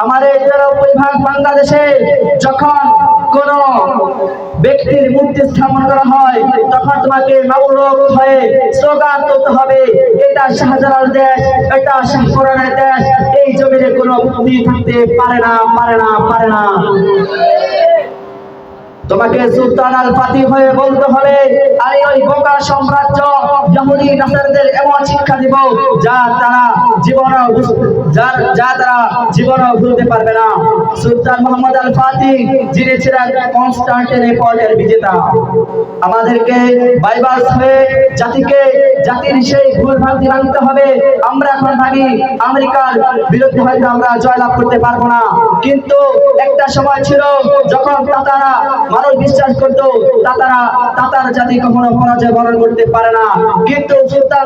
আমাদের নিরানব্বই ভাগ বাংলাদেশে যখন কোন ব্যক্তির মূর্তি স্থাপন করা হয়, তখন তোমাকে মামলক হয়ে স্লোগান করতে হবে, এটা শাহজালাল দেশ, এটা শাহপুরানের দেশ। এই জমিনে কোনো মূর্তি থাকতে পারে না পারে না পারে না। তোমাকে সুলতান আল ফাতি হয়ে বলতে হবে আমি ওই বোকা সাম্রাজ্য ইহুদি নাসারদের এমন শিক্ষা দিব, যা তারা জীবনে যা যা তারা জীবনে ভুলতে পারবে না। সুলতান মোহাম্মদ আল ফাতি যিনি ছিলেন কনস্টান্টিনোপলের বিজেতা, আমাদেরকে বাইবাস হয়ে জাতিকে জাতির সেই ভুল ভ্রান্তি ভাঙতে হবে। আমরা এখন ভাবি, আমেরিকার বিরুদ্ধে হয়তো আমরা জয়লাভ করতে পারব না। কিন্তু একটা সময় ছিল যখন তাতারা মানুষ বিশ্বাস করত, তাতারা তাতার জাতি কখনো পরাজয় বরণ করতে পারে না। কিন্তু সুলতান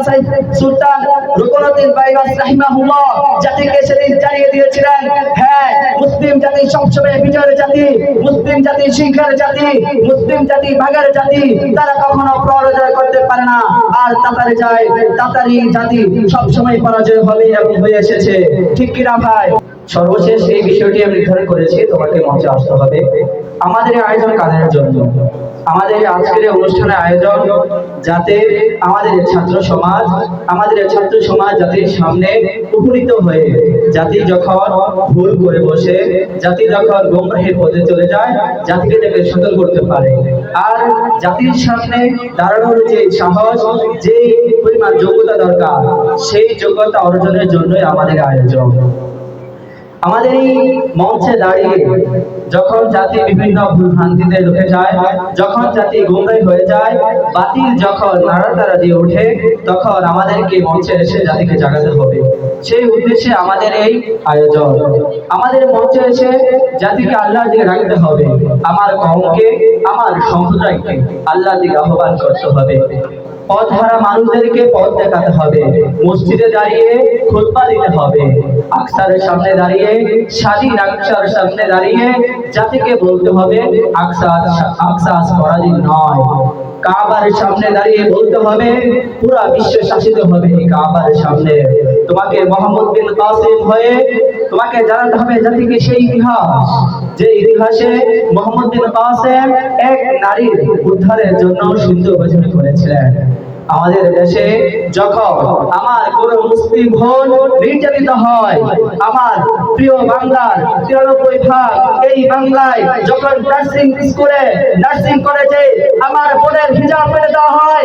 সুলতান রুকনুদ্দিন বাইবাস রাহিমাহুল্লাহ জাতিকে সেদিন জানিয়ে দিয়েছিলেন হ্যাঁ মুসলিম জাতি সবসময় বিজয়ের জাতি, মুসলিম জাতি সিংহের জাতি, মুসলিম জাতি বাঘের জাতি, তারা কখনো পরাজয় করতে পারে না। আর তাতারে যায় তাতারি জাতি সবসময় পরাজয় হবে এবং হয়ে এসেছে। ঠিক কিনা ভাই? সর্বশেষ এই বিষয়টি আমি নির্ধারণ করেছি, তোমাকে মঞ্চে আসতে হবে। আমাদের আয়োজন কাদের জন্য? আমাদের আজকের অনুষ্ঠানের আয়োজন যাতে আমাদের ছাত্র সমাজ, আমাদের ছাত্র সমাজ জাতির সামনে উপনীত হয়ে জাতি যখন ভুল করে বসে, জাতি যখন গোমরাহের পথে চলে যায়, জাতিকে তাকে সতর্ক করতে পারে। আর জাতির সামনে দাঁড়ানোর যে সাহস, যে পরিমাণ যোগ্যতা দরকার, সেই যোগ্যতা অর্জনের জন্যই আমাদের আয়োজন। আমাদের এই মঞ্চে দাঁড়িয়ে যখন জাতি বিভিন্ন ভ্রান্তিতে ঢুকে যায়, যখন জাতি গুমরাই হয়ে যায়, বাতিল যখন নাড়াতাড়া দিয়ে ওঠে, তখন আমাদেরকে মঞ্চে এসে জাতিকে জাগাতে হবে। সেই উদ্দেশ্যে আমাদের এই আয়োজন। আমাদের মঞ্চে এসে জাতিকে আল্লাহর দিকে রাখতে হবে। আমার কমকে আমার সম্প্রদায়কে আল্লাহর দিকে আহ্বান করতে হবে। পথ হারা মানুষদেরকে পথ দেখাতে হবে। মসজিদে দাঁড়িয়ে খুতবা দিতে হবে। আকসারের সামনে দাঁড়িয়ে স্বাধীন আকসার সামনে দাঁড়িয়ে জাতিকে বলতে হবে, আকসার আকসাস পরাধীন নয়। কাবার সামনে দাঁড়িয়ে বলতে হবে, পুরা বিশ্ব শাসিত হবে কাবার সামনে। তোমাকে মোহাম্মদ বিন কাসিম হয়ে তোমাকে জানাতে হবে জাতিকে সেই ইতিহাস। যে ইতিহাসে মোহাম্মদ বিন কাসেম এক নারীর উদ্ধারের জন্য সুন্দর ঘোষণা করেছিলেন। আমাদের দেশে যখন আমার কোন মুসলিম বোন নির্যাতিত হয়, আমার প্রিয় বাংলার তিরানব্বই ভাগ এই বাংলায় যখন নার্সিং স্কুলে নার্সিং কলেজে আমার বোনের হিজাব ফেলে দেওয়া হয়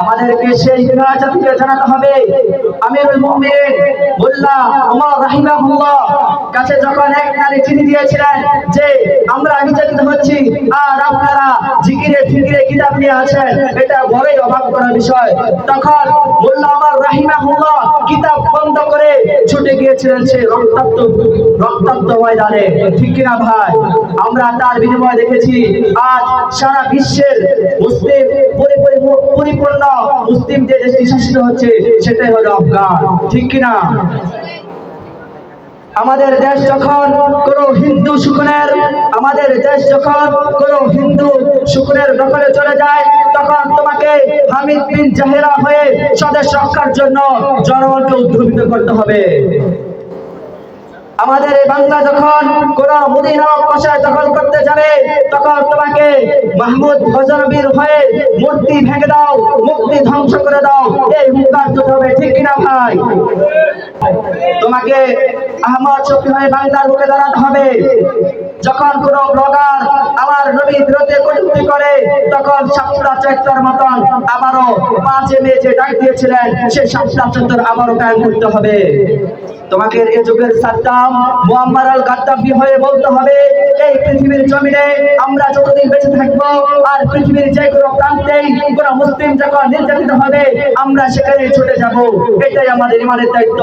আমাদেরকে সেই জানাতে হবে। কাছে যখন এক নারী চিঠি দিয়েছিলেন যে, আমরা হচ্ছি আর আপনারা জিকিরে, ফিকিরে কিতাব নিয়ে আছেন, এটা বড়ই বিষয়। তখন মোল্লা কিতাব বন্ধ করে ছুটে গিয়েছিলেন সেই রক্তাক্ত রক্তাক্ত ময়দানে। ঠিক কিনা ভাই? আমরা তার বিনিময় দেখেছি, আজ সারা বিশ্বের মুসলিম পরিপূর্ণ মুসলিম যে দেশটি শাসিত হচ্ছে, সেটাই হলো আফগান। ঠিক কিনা? আমাদের দেশ যখন কোন হিন্দু শুকনের আমাদের দেশ যখন কোন হিন্দু শুকনের দখলে চলে যায়, তখন তোমাকে হামিদ বিন জাহেরা হয়ে স্বদেশ রক্ষার জন্য জনগণকে উদ্ভূত করতে হবে। আমাদের এই বাংলা যখন কোন মুদিনা কষায় দখল করতে যাবে, তখন তোমাকে মাহমুদ হজরবির হয়ে মূর্তি ভেঙে দাও মুক্তি ধ্বংস করে দাও। এই হুঙ্কার দিতে হবে, ঠিক কিনা ভাই? তোমাকে আহমদ শফি হয়ে বাংলার বুকে দাঁড়াতে হবে। যখন কোন ব্লগার আমার নবীর বিরুদ্ধে কটূক্তি করে, তখন সাতটা চৈত্রের মতন আবারও পাঁচে মে যে ডাক দিয়েছিলেন, সেই সাতটা চৈত্র আবারও কায়েম করতে হবে। তোমাকে এ যুগের সাদ্দাম, মুয়াম্মার আল গাদ্দাফি হয়ে বলতে হবে, এই পৃথিবীর জমিনে আমরা যতদিন বেঁচে থাকব, আর পৃথিবীর যে কোনো প্রান্তেই কোনো মুসলিম যখন নির্যাতিত হবে, আমরা সেখানে ছুটে যাব। এটাই আমাদের ইমানের দায়িত্ব।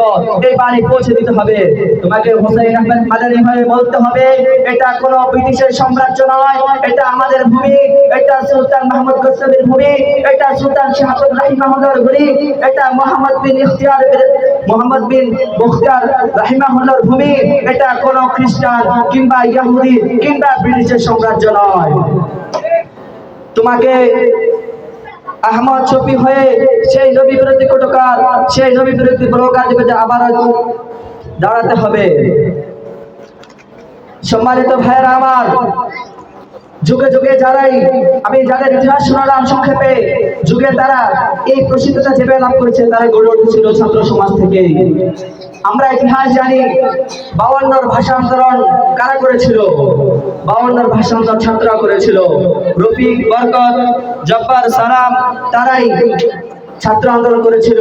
এই বাণী পৌঁছে দিতে হবে। তোমাকে হোসেন আহমেদ মাদানী হয়ে বলতে হবে, এটা কোনো ব্রিটিশের সাম্রাজ্য নয়, এটা আমাদের ভূমি, এটা সুলতান মাহমুদ গোস্বামীর ভূমি, এটা সুলতান শাহাবুর রাহিম মাহমুদের ভূমি, এটা মোহাম্মদ বিন ইখতিয়ার মোহাম্মদ বিন মুখতিয়ার রাহিমাহুল্লাহর ভূমি, এটা কোনো খ্রিস্টান কিংবা ইহুদি কিংবা ব্রিটিশের সাম্রাজ্য নয়। তোমাকে আহমদ শফি হয়ে সেই নবী বিরোধী কটকার, সেই নবী বিরোধী দিকে আবার দাঁড়াতে হবে। সম্মানিত ভাইয়েরা আমার, যুগে যুগে যারাই, আমি যাদের ইতিহাস শোনালাম সংক্ষেপে, যুগে তারা এই প্রসিদ্ধতা যেভাবে লাভ করেছে তারা গড়ে উঠেছিল ছাত্র সমাজ থেকে আমরা ইতিহাস জানি, বাউান্নর ভাষা আন্দোলন কারা করেছিল? বাউান্নর ভাষা আন্দোলন ছাত্ররা করেছিল। রফিক, বরকত, জব্বার সালাম তারাই ছাত্র আন্দোলন করেছিল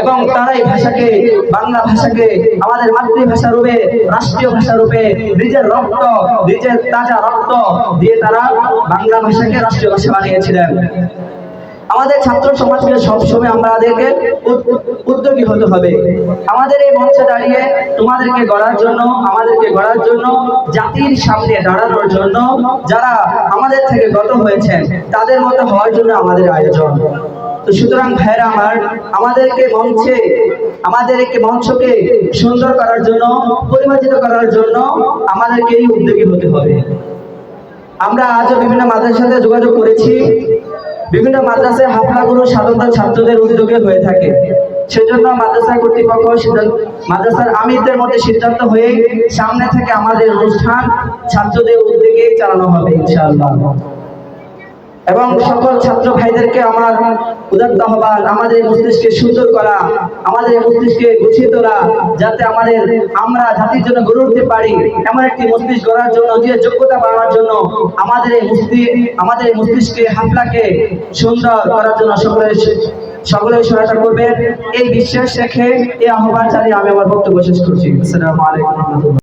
এবং তারাই ভাষাকে, বাংলা ভাষাকে আমাদের মাতৃভাষা রূপে, রাষ্ট্রীয় ভাষা রূপে, নিজের রক্ত, নিজের তাজা রক্ত দিয়ে তারা বাংলা ভাষাকে রাষ্ট্রীয় ভাষা বানিয়েছিলেন। আমাদের ছাত্র সমাজকে সবসময় আমাদেরকে উদ্যোগী হতে হবে। আমাদের এই মঞ্চে দাঁড়িয়ে তোমাদেরকে গড়ার জন্য, আমাদেরকে গড়ার জন্য, জাতির সামনে দাঁড়ানোর জন্য যারা আমাদের থেকে গত হয়েছেন, তাদের মতো হওয়ার জন্য আমাদের আয়োজন। তো সুতরাং ভাইরা আমার, আমাদেরকে মঞ্চে, আমাদেরকে মঞ্চকে সুন্দর করার জন্য, পরিমার্জিত করার জন্য আমাদেরকেই উদ্যোগী হতে হবে। আমরা আজও বিভিন্ন মাদ্রাসার সাথে যোগাযোগ করেছি। বিভিন্ন মাদ্রাসায় হাফলাগুলো সাধারণত ছাত্রদের উদ্যোগে হয়ে থাকে। সেজন্য মাদ্রাসা কর্তৃপক্ষ মাদ্রাসার আমিরদের মধ্যে সিদ্ধান্ত হয়ে সামনে থেকে আমাদের অনুষ্ঠান ছাত্রদের উদ্যোগে চালানো হবে, ইনশাআল্লাহ। এবং সকল ছাত্র ভাইদেরকে আমার উদাত্ত আহ্বান, আমাদের মস্তিষ্কে সুন্দর করা, আমাদের মস্তিষ্কে গুছিয়ে তোলা, যাতে আমাদের, আমরা জাতির জন্য গড়ে উঠতে পারি, এমন একটি মস্তিষ্ক গড়ার জন্য, যে যোগ্যতা বাড়ানোর জন্য আমাদের এই মস্তিষ্ক আমাদের মস্তিষ্কে হাফলাকে সুন্দর করার জন্য সকলের সকলের সহায়তা করবেন। এই বিশ্বাস রেখে এই আহ্বান চালিয়ে আমি আমার বক্তব্য শেষ করছি। আসসালামু আলাইকুম